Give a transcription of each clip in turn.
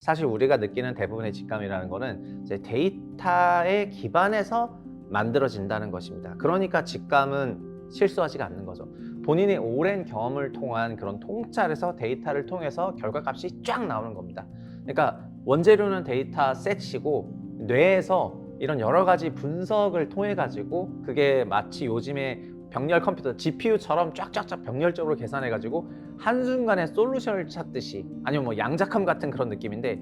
사실 우리가 느끼는 대부분의 직감이라는 거는 데이터에 기반해서 만들어진다는 것입니다. 그러니까 직감은 실수하지가 않는 거죠. 본인의 오랜 경험을 통한 그런 통찰에서 데이터를 통해서 결과값이 쫙 나오는 겁니다. 그러니까 원재료는 데이터 셋이고 뇌에서 이런 여러 가지 분석을 통해 가지고 그게 마치 요즘에 병렬 컴퓨터 GPU처럼 쫙쫙쫙 병렬적으로 계산해 가지고 한순간에 솔루션을 찾듯이 아니면 뭐 양자컴 같은 그런 느낌인데.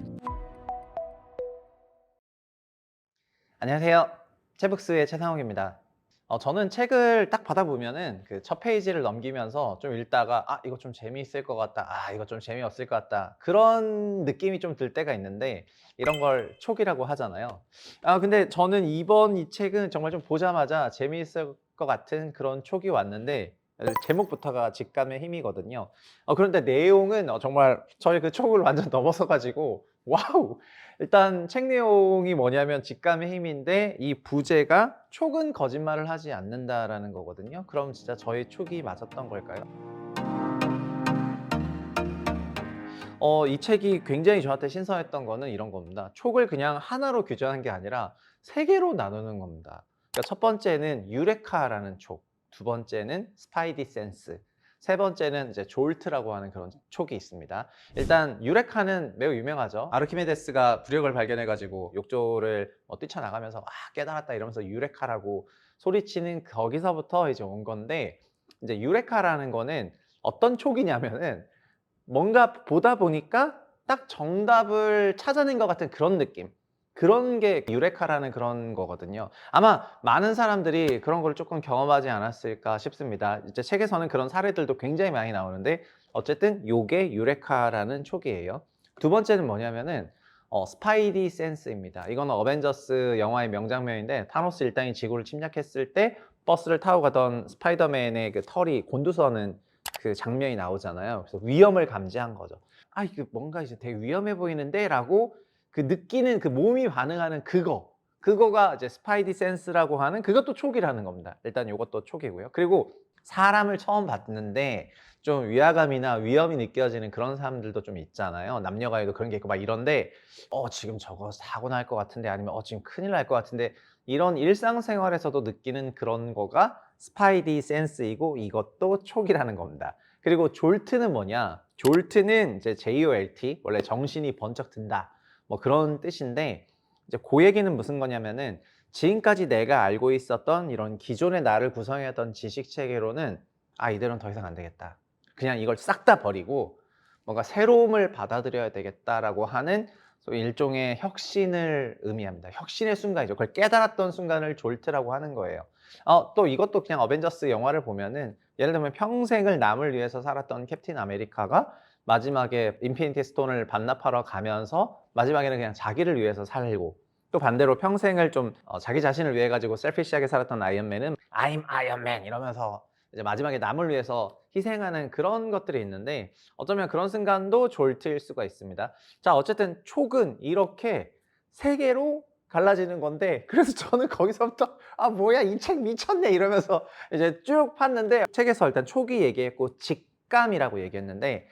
안녕하세요. 채북스의 최상욱입니다. 어, 저는 책을 딱 받아보면은 그 첫 페이지를 넘기면서 좀 읽다가 아 이거 좀 재미있을 것 같다 아 이거 좀 재미없을 것 같다 그런 느낌이 좀 들 때가 있는데 이런 걸 촉이라고 하잖아요. 아 근데 저는 이번 이 책은 정말 좀 보자마자 재미있을 것 같은 그런 촉이 왔는데 제목부터가 직감의 힘이거든요. 어, 그런데 내용은 어, 정말 저희 그 촉을 완전 넘어서 가지고 와우! 일단 책 내용이 뭐냐면 직감의 힘인데 이 부제가 촉은 거짓말을 하지 않는다라는 거거든요. 그럼 진짜 저희 촉이 맞았던 걸까요? 어, 이 책이 굉장히 저한테 신선했던 거는 이런 겁니다. 촉을 그냥 하나로 규정한 게 아니라 세 개로 나누는 겁니다. 그러니까 첫 번째는 유레카라는 촉, 두 번째는 스파이디 센스, 세 번째는 이제 졸트라고 하는 그런 촉이 있습니다. 일단 유레카는 매우 유명하죠. 아르키메데스가 부력을 발견해가지고 욕조를 뭐 뛰쳐나가면서 아 깨달았다 이러면서 유레카라고 소리치는 거기서부터 이제 온 건데 이제 유레카라는 거는 어떤 촉이냐면은 뭔가 보다 보니까 딱 정답을 찾아낸 것 같은 그런 느낌. 그런 게 유레카라는 그런 거거든요. 아마 많은 사람들이 그런 걸 조금 경험하지 않았을까 싶습니다. 이제 책에서는 그런 사례들도 굉장히 많이 나오는데 어쨌든 요게 유레카라는 촉이에요. 두 번째는 뭐냐면은 어, 스파이디 센스입니다. 이거는 어벤져스 영화의 명장면인데 타노스 일당이 지구를 침략했을 때 버스를 타고 가던 스파이더맨의 그 털이 곤두서는 그 장면이 나오잖아요. 그래서 위험을 감지한 거죠. 아, 이거 뭔가 이제 되게 위험해 보이는데? 라고 그 느끼는 그 몸이 반응하는 그거. 그거가 이제 스파이디 센스라고 하는 그것도 촉이라는 겁니다. 일단 이것도 촉이고요. 그리고 사람을 처음 봤는데 좀 위화감이나 위험이 느껴지는 그런 사람들도 좀 있잖아요. 남녀 간에도 그런 게 있고 막 이런데 어 지금 저거 사고 날 것 같은데 아니면 어 지금 큰일 날 것 같은데 이런 일상생활에서도 느끼는 그런 거가 스파이디 센스이고 이것도 촉이라는 겁니다. 그리고 졸트는 뭐냐? 졸트는 이제 JOLT 원래 정신이 번쩍 든다. 뭐 그런 뜻인데 이제 그 얘기는 무슨 거냐면은 지금까지 내가 알고 있었던 이런 기존의 나를 구성해왔던 지식 체계로는 아 이대로는 더 이상 안 되겠다. 그냥 이걸 싹 다 버리고 뭔가 새로움을 받아들여야 되겠다라고 하는 일종의 혁신을 의미합니다. 혁신의 순간이죠. 그걸 깨달았던 순간을 졸트라고 하는 거예요. 어, 또 이것도 그냥 어벤져스 영화를 보면은 예를 들면 평생을 남을 위해서 살았던 캡틴 아메리카가 마지막에 인피니티 스톤을 반납하러 가면서 마지막에는 그냥 자기를 위해서 살고 또 반대로 평생을 좀 어, 자기 자신을 위해 가지고 셀피시하게 살았던 아이언맨은 I'm Man 이러면서 이제 마지막에 남을 위해서 희생하는 그런 것들이 있는데 어쩌면 그런 순간도 졸트일 수가 있습니다. 자, 어쨌든 촉은 이렇게 세 개로 갈라지는 건데 그래서 저는 거기서부터 아 뭐야 이 책 미쳤네 이러면서 이제 쭉 팠는데 책에서 일단 촉이 얘기했고 직감이라고 얘기했는데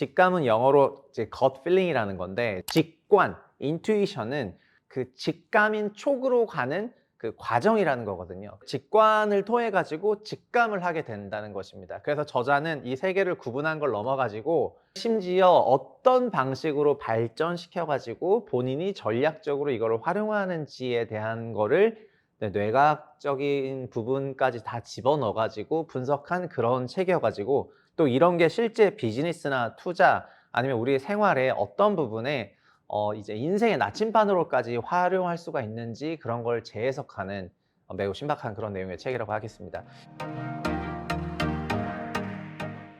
직감은 영어로 이제 gut feeling이라는 건데 직관, intuition은 그 직감인 촉으로 가는 그 과정이라는 거거든요. 직관을 통해 가지고 직감을 하게 된다는 것입니다. 그래서 저자는 이 세 개를 구분한 걸 넘어 가지고 심지어 어떤 방식으로 발전시켜 가지고 본인이 전략적으로 이걸 활용하는지에 대한 거를 네, 뇌과학적인 부분까지 다 집어넣어 가지고 분석한 그런 책이어 가지고 또 이런 게 실제 비즈니스나 투자 아니면 우리 생활의 어떤 부분에 어 이제 인생의 나침반으로까지 활용할 수가 있는지 그런 걸 재해석하는 어 매우 신박한 그런 내용의 책이라고 하겠습니다.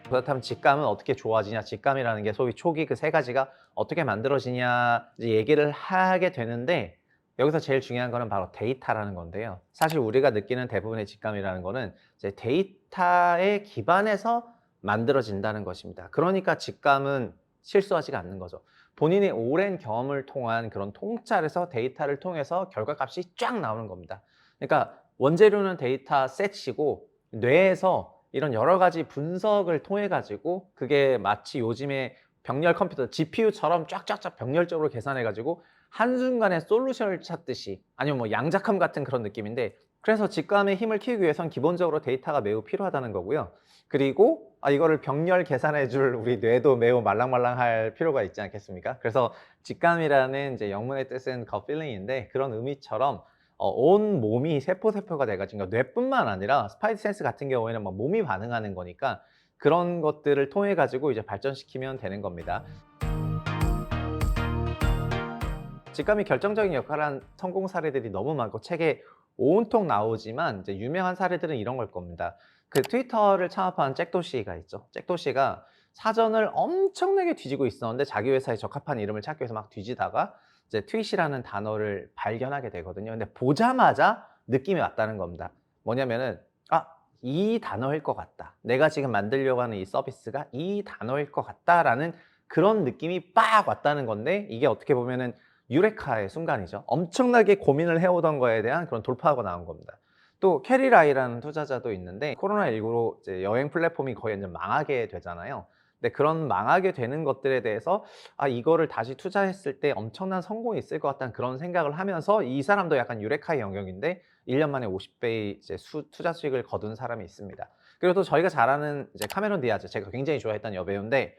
그렇다면 직감은 어떻게 좋아지냐? 직감이라는 게 소위 초기 그 세 가지가 어떻게 만들어지냐 얘기를 하게 되는데 여기서 제일 중요한 거는 바로 데이터라는 건데요. 사실 우리가 느끼는 대부분의 직감이라는 거는 이제 데이터에 기반해서 만들어진다는 것입니다. 그러니까 직감은 실수하지가 않는 거죠. 본인의 오랜 경험을 통한 그런 통찰에서 데이터를 통해서 결과값이 쫙 나오는 겁니다. 그러니까 원재료는 데이터 셋이고 뇌에서 이런 여러 가지 분석을 통해 가지고 그게 마치 요즘에 병렬 컴퓨터 GPU처럼 쫙쫙쫙 병렬적으로 계산해 가지고 한순간에 솔루션을 찾듯이 아니면 뭐 양자컴 같은 그런 느낌인데 그래서 직감의 힘을 키우기 위해선 기본적으로 데이터가 매우 필요하다는 거고요. 그리고 아, 이거를 병렬 계산해 줄 우리 뇌도 매우 말랑말랑할 필요가 있지 않겠습니까? 그래서 직감이라는 이제 영문의 뜻은 gut feeling인데 그런 의미처럼 어, 온 몸이 세포 세포가 돼가지고 그러니까 뇌뿐만 아니라 스파이스 센스 같은 경우에는 막 몸이 반응하는 거니까 그런 것들을 통해 가지고 이제 발전시키면 되는 겁니다. 직감이 결정적인 역할을 한 성공 사례들이 너무 많고 책에 온통 나오지만 이제 유명한 사례들은 이런 걸 겁니다. 그 트위터를 창업한 잭도 씨가 있죠. 잭도 씨가 사전을 엄청나게 뒤지고 있었는데 자기 회사에 적합한 이름을 찾기 위해서 막 뒤지다가 이제 트윗이라는 단어를 발견하게 되거든요. 근데 보자마자 느낌이 왔다는 겁니다. 뭐냐면은 아, 이 단어일 것 같다. 내가 지금 만들려고 하는 이 서비스가 이 단어일 것 같다라는 그런 느낌이 빡 왔다는 건데 이게 어떻게 보면은 유레카의 순간이죠. 엄청나게 고민을 해오던 거에 대한 그런 돌파하고 나온 겁니다. 또 캐리라이라는 투자자도 있는데 코로나19로 이제 여행 플랫폼이 거의 이제 망하게 되잖아요. 근데 그런 망하게 되는 것들에 대해서 아 이거를 다시 투자했을 때 엄청난 성공이 있을 것 같다는 그런 생각을 하면서 이 사람도 약간 유레카의 영역인데 1년 만에 50배의 이제 수, 투자 수익을 거둔 사람이 있습니다. 그리고 또 저희가 잘 아는 이제 카메론 디아즈 제가 굉장히 좋아했던 여배우인데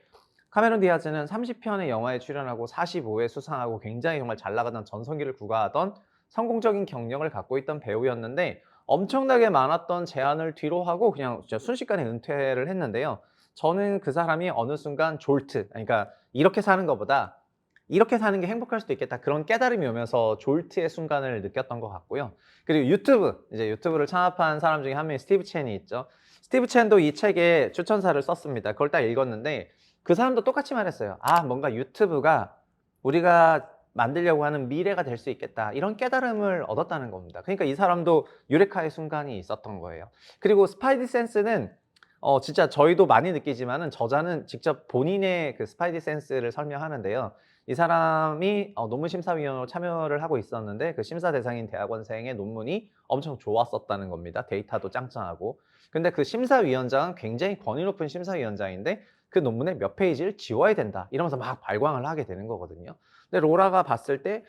카메론 디아즈는 30편의 영화에 출연하고 45회 수상하고 굉장히 정말 잘 나가던 전성기를 구가하던 성공적인 경력을 갖고 있던 배우였는데 엄청나게 많았던 제안을 뒤로 하고 그냥 순식간에 은퇴를 했는데요. 저는 그 사람이 어느 순간 졸트, 그러니까 이렇게 사는 것보다 이렇게 사는 게 행복할 수도 있겠다. 그런 깨달음이 오면서 졸트의 순간을 느꼈던 것 같고요. 그리고 유튜브, 이제 유튜브를 창업한 사람 중에 한 명이 스티브 첸이 있죠. 스티브 첸도 이 책에 추천사를 썼습니다. 그걸 딱 읽었는데 그 사람도 똑같이 말했어요. 아, 뭔가 유튜브가 우리가 만들려고 하는 미래가 될 수 있겠다. 이런 깨달음을 얻었다는 겁니다. 그러니까 이 사람도 유레카의 순간이 있었던 거예요. 그리고 스파이디 센스는 어, 진짜 저희도 많이 느끼지만은 저자는 직접 본인의 그 스파이디 센스를 설명하는데요. 이 사람이 어, 논문 심사위원으로 참여를 하고 있었는데 그 심사 대상인 대학원생의 논문이 엄청 좋았었다는 겁니다. 데이터도 짱짱하고. 근데 그 심사위원장은 굉장히 권위 높은 심사위원장인데 그 논문의 몇 페이지를 지워야 된다. 이러면서 막 발광을 하게 되는 거거든요. 근데 로라가 봤을 때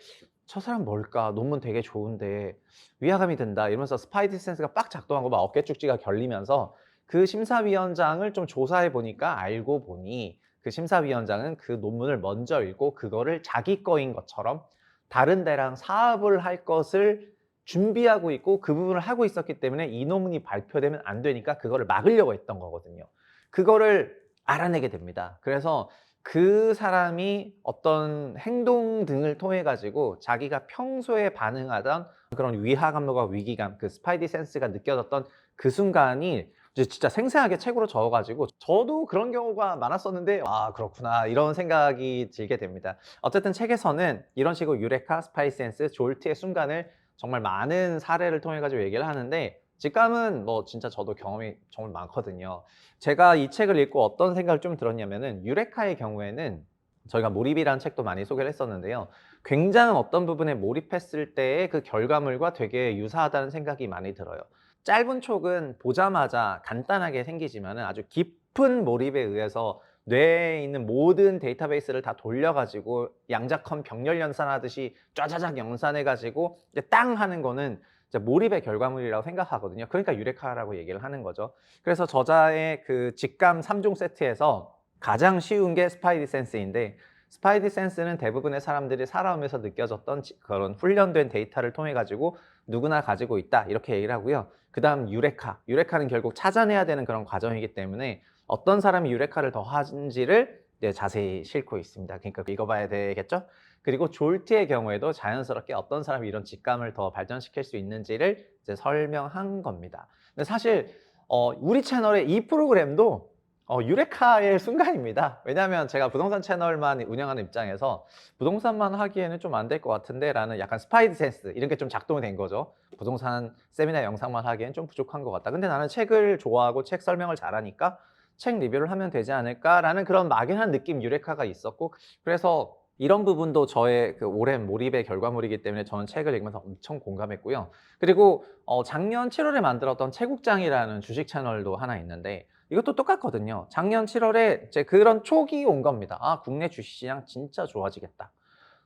저 사람 뭘까? 논문 되게 좋은데 위화감이 든다. 이러면서 스파이디 센스가 빡 작동하고 막 어깨 쭉지가 결리면서 그 심사위원장을 좀 조사해 보니까 알고 보니 그 심사위원장은 그 논문을 먼저 읽고 그거를 자기 거인 것처럼 다른 데랑 사업을 할 것을 준비하고 있고 그 부분을 하고 있었기 때문에 이 논문이 발표되면 안 되니까 그거를 막으려고 했던 거거든요. 그거를 알아내게 됩니다. 그래서 그 사람이 어떤 행동 등을 통해 가지고 자기가 평소에 반응하던 그런 위화감과 위기감, 그 스파이디 센스가 느껴졌던 그 순간이 진짜 생생하게 책으로 적어가지고 저도 그런 경우가 많았었는데 아 그렇구나 이런 생각이 들게 됩니다. 어쨌든 책에서는 이런 식으로 유레카, 스파이 센스, 졸트의 순간을 정말 많은 사례를 통해 가지고 얘기를 하는데 직감은 뭐 진짜 저도 경험이 정말 많거든요. 제가 이 책을 읽고 어떤 생각을 좀 들었냐면은 유레카의 경우에는 저희가 몰입이라는 책도 많이 소개를 했었는데요. 굉장한 어떤 부분에 몰입했을 때의 그 결과물과 되게 유사하다는 생각이 많이 들어요. 짧은 촉은 보자마자 간단하게 생기지만은 아주 깊은 몰입에 의해서 뇌에 있는 모든 데이터베이스를 다 돌려가지고 양자컴 병렬 연산하듯이 짜자작 연산해가지고 땅 하는 거는 몰입의 결과물이라고 생각하거든요. 그러니까 유레카라고 얘기를 하는 거죠. 그래서 저자의 그 직감 3종 세트에서 가장 쉬운 게 스파이디 센스인데 스파이디 센스는 대부분의 사람들이 살아오면서 느껴졌던 지- 그런 훈련된 데이터를 통해 가지고 누구나 가지고 있다 이렇게 얘기를 하고요. 그 다음 유레카. 유레카는 결국 찾아내야 되는 그런 과정이기 때문에 어떤 사람이 유레카를 더 하는지를 이제 자세히 싣고 있습니다. 그러니까 읽어봐야 되겠죠? 그리고 졸트의 경우에도 자연스럽게 어떤 사람이 이런 직감을 더 발전시킬 수 있는지를 이제 설명한 겁니다. 근데 사실 어, 우리 채널의 이 프로그램도 어, 유레카의 순간입니다. 왜냐하면 제가 부동산 채널만 운영하는 입장에서 부동산만 하기에는 좀 안 될 것 같은데 라는 약간 스파이드 센스 이런 게 좀 작동이 된 거죠. 부동산 세미나 영상만 하기엔 좀 부족한 것 같다. 근데 나는 책을 좋아하고 책 설명을 잘하니까 책 리뷰를 하면 되지 않을까라는 그런 막연한 느낌 유레카가 있었고 그래서 이런 부분도 저의 그 오랜 몰입의 결과물이기 때문에 저는 책을 읽으면서 엄청 공감했고요. 그리고 어, 작년 7월에 만들었던 채국장이라는 주식 채널도 하나 있는데 이것도 똑같거든요. 작년 7월에 이제 그런 촉이 온 겁니다. 아, 국내 주식시장 진짜 좋아지겠다.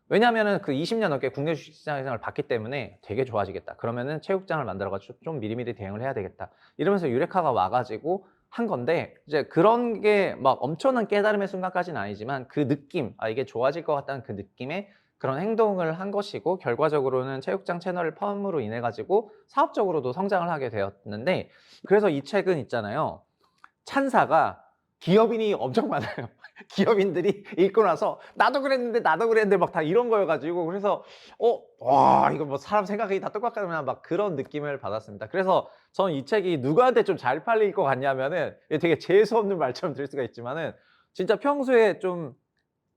왜냐하면은 그 20년 넘게 국내 주식시장을 봤기 때문에 되게 좋아지겠다. 그러면은 체육장을 만들어가지고 좀 미리미리 대응을 해야 되겠다. 이러면서 유레카가 와가지고 한 건데 이제 그런 게 막 엄청난 깨달음의 순간까지는 아니지만 그 느낌, 아 이게 좋아질 것 같다는 그 느낌에 그런 행동을 한 것이고 결과적으로는 체육장 채널을 펌으로 인해 가지고 사업적으로도 성장을 하게 되었는데 그래서 이 책은 있잖아요. 찬사가 기업인이 엄청 많아요. 기업인들이 읽고 나서 나도 그랬는데 나도 그랬는데 막 다 이런 거여가지고 그래서 어 와 이거 뭐 사람 생각이 다 똑같구나 막 그런 느낌을 받았습니다. 그래서 저는 이 책이 누구한테 좀 잘 팔릴 것 같냐면은 되게 재수 없는 말처럼 들릴 수가 있지만은 진짜 평소에 좀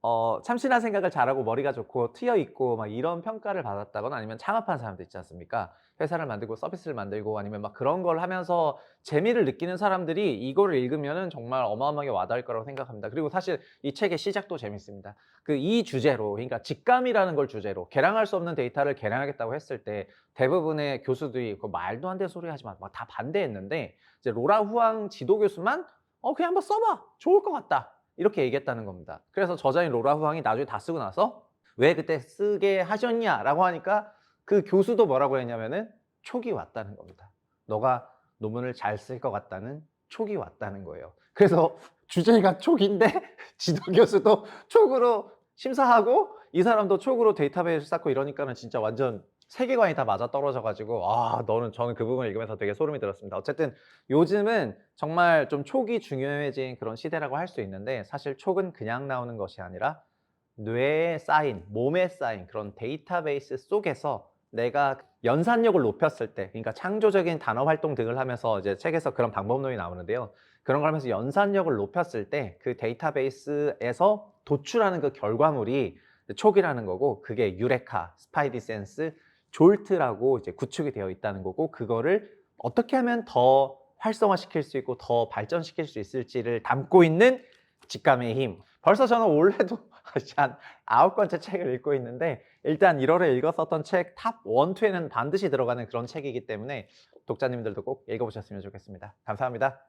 어, 참신한 생각을 잘하고 머리가 좋고 트여 있고 막 이런 평가를 받았다거나 아니면 창업한 사람들 있지 않습니까? 회사를 만들고 서비스를 만들고 아니면 막 그런 걸 하면서 재미를 느끼는 사람들이 이거를 읽으면은 정말 어마어마하게 와닿을 거라고 생각합니다. 그리고 사실 이 책의 시작도 재밌습니다. 그 이 주제로 그러니까 직감이라는 걸 주제로 계량할 수 없는 데이터를 계량하겠다고 했을 때 대부분의 교수들이 그 말도 안 되는 소리 하지 마. 막 다 반대했는데 이제 로라 후앙 지도 교수만 어 그냥 한번 써봐. 좋을 것 같다. 이렇게 얘기했다는 겁니다. 그래서 저자인 로라 후앙이 나중에 다 쓰고 나서 왜 그때 쓰게 하셨냐라고 하니까 그 교수도 뭐라고 했냐면은 촉이 왔다는 겁니다. 너가 논문을 잘 쓸 것 같다는 촉이 왔다는 거예요. 그래서 주제가 촉인데 지도 교수도 촉으로 심사하고 이 사람도 촉으로 데이터베이스 쌓고 이러니까는 진짜 완전 세계관이 다 맞아 떨어져 가지고 아 너는 저는 그 부분을 읽으면서 되게 소름이 들었습니다. 어쨌든 요즘은 정말 좀 촉이 중요해진 그런 시대라고 할 수 있는데 사실 촉은 그냥 나오는 것이 아니라 뇌에 쌓인 몸에 쌓인 그런 데이터베이스 속에서 내가 연산력을 높였을 때 그러니까 창조적인 단어 활동 등을 하면서 이제 책에서 그런 방법론이 나오는데요. 그런 걸 하면서 연산력을 높였을 때 그 데이터베이스에서 도출하는 그 결과물이 촉이라는 거고 그게 유레카, 스파이디 센스, 졸트라고 이제 구축이 되어 있다는 거고 그거를 어떻게 하면 더 활성화시킬 수 있고 더 발전시킬 수 있을지를 담고 있는 직감의 힘. 벌써 저는 올해도 한 아홉 권째 책을 읽고 있는데 일단 1월에 읽었었던 책탑 1, 2에는 반드시 들어가는 그런 책이기 때문에 독자님들도 꼭 읽어보셨으면 좋겠습니다. 감사합니다.